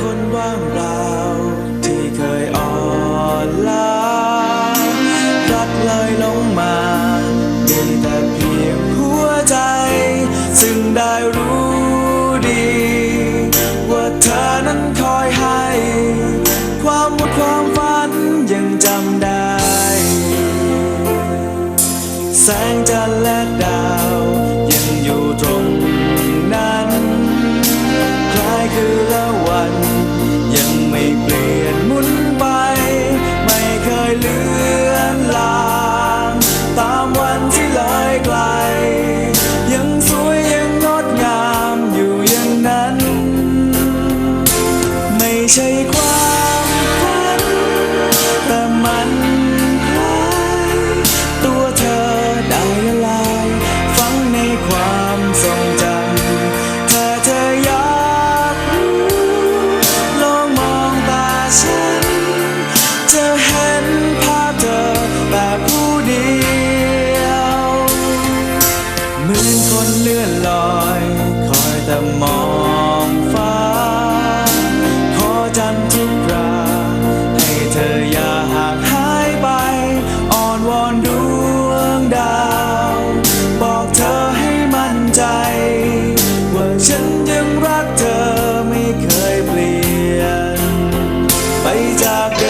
คนว่างเปล่า ที่เคยอ่อนล้ารักเลยลงมา มีแต่เพียงหัวใจ ซึ่งได้รู้ดี ว่าเธอนั้นคอยให้ ความหวังความฝันยังจำได้ แสงจันทร์และดาว ยังอยู่ตรง ใช่ความฝันแต่มันคล้ายตัวเธอได้ละลายฝังในความทรงจำถ้าเธออยากรู้ลองมองตาฉัน จะเห็นภาพเธอแต่ผู้เดียวเหมือนคนเลื่อนลอย คอยแต่มอง ไปจ